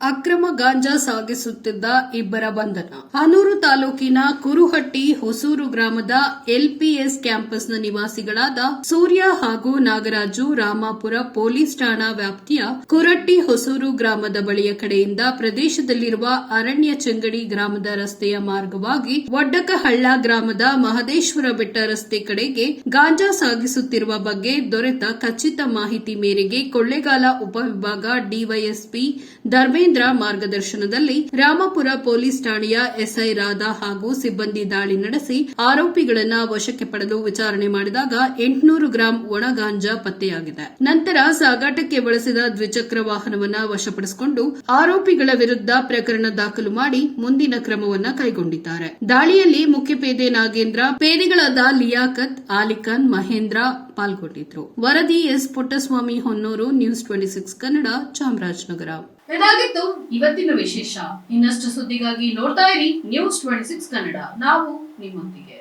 ಅಕ್ರಮ ಗಾಂಜಾ ಸಾಗಿಸುತ್ತಿದ್ದ ಇಬ್ಬರ ಬಂಧನ. ಹನೂರು ತಾಲೂಕಿನ ಕುರುಹಟ್ಟಿ ಹೊಸೂರು ಗ್ರಾಮದ ಎಲ್ಪಿಎಸ್ ಕ್ಯಾಂಪಸ್ನ ನಿವಾಸಿಗಳಾದ ಸೂರ್ಯ ಹಾಗೂ ನಾಗರಾಜು ರಾಮಾಪುರ ಪೊಲೀಸ್ ಠಾಣಾ ವ್ಯಾಪ್ತಿಯ ಕುರಟ್ಟಿ ಹೊಸೂರು ಗ್ರಾಮದ ಬಳಿಯ ಕಡೆಯಿಂದ ಪ್ರದೇಶದಲ್ಲಿರುವ ಅರಣ್ಯ ಚಂಗಡಿ ಗ್ರಾಮದ ರಸ್ತೆಯ ಮಾರ್ಗವಾಗಿ ಒಡ್ಡಕಹಳ್ಳ ಗ್ರಾಮದ ಮಹದೇಶ್ವರ ಬೆಟ್ಟ ರಸ್ತೆ ಕಡೆಗೆ ಗಾಂಜಾ ಸಾಗಿಸುತ್ತಿರುವ ಬಗ್ಗೆ ದೊರೆತ ಖಚಿತ ಮಾಹಿತಿ ಮೇರೆಗೆ ಕೊಳ್ಳೇಗಾಲ ಉಪವಿಭಾಗ ಡಿವೈಎಸ್ಪಿ ಧರ್ಮೇಂದ್ರ ಮಾರ್ಗದರ್ಶನದಲ್ಲಿ ರಾಮಪುರ ಪೊಲೀಸ್ ಠಾಣೆಯ ಎಸ್ಐ ರಾಧಾ ಹಾಗೂ ಸಿಬ್ಬಂದಿ ದಾಳಿ ನಡೆಸಿ ಆರೋಪಿಗಳನ್ನ ವಶಕ್ಕೆ ಪಡೆದು ವಿಚಾರಣೆ ಮಾಡಿದಾಗ ಎಂಟುನೂರು ಗ್ರಾಂ ಒಣ ಗಾಂಜಾ ಪತ್ತೆಯಾಗಿದೆ. ನಂತರ ಸಾಗಾಟಕ್ಕೆ ಬಳಸಿದ ದ್ವಿಚಕ್ರ ವಾಹನವನ್ನ ವಶಪಡಿಸಿಕೊಂಡು ಆರೋಪಿಗಳ ವಿರುದ್ಧ ಪ್ರಕರಣ ದಾಖಲು ಮಾಡಿ ಮುಂದಿನ ಕ್ರಮವನ್ನ ಕೈಗೊಂಡಿದ್ದಾರೆ. ದಾಳಿಯಲ್ಲಿ ಮುಖ್ಯಪೇದೆ ನಾಗೇಂದ್ರ, ಪೇದೆಗಳಾದ ಲಿಯಾಕತ್ ಆಲಿಖಾನ್ ಮಹೇಂದ್ರ ಪಾಲ್ಗೊಂಡಿದ್ರು. ವರದಿ S. Puttaswamy Honnur, news twenty six Kannada, Chamarajanagar. ಇದಾಗಿತ್ತು ಇವತ್ತಿನ ವಿಶೇಷ. ಇನ್ನಷ್ಟು ಸುದ್ದಿಗಾಗಿ ನೋಡ್ತಾ ಇರಿ ನ್ಯೂಸ್ ಟ್ವೆಂಟಿ ಸಿಕ್ಸ್ ಕನ್ನಡ. ನಾವು ನಿಮ್ಮೊಂದಿಗೆ.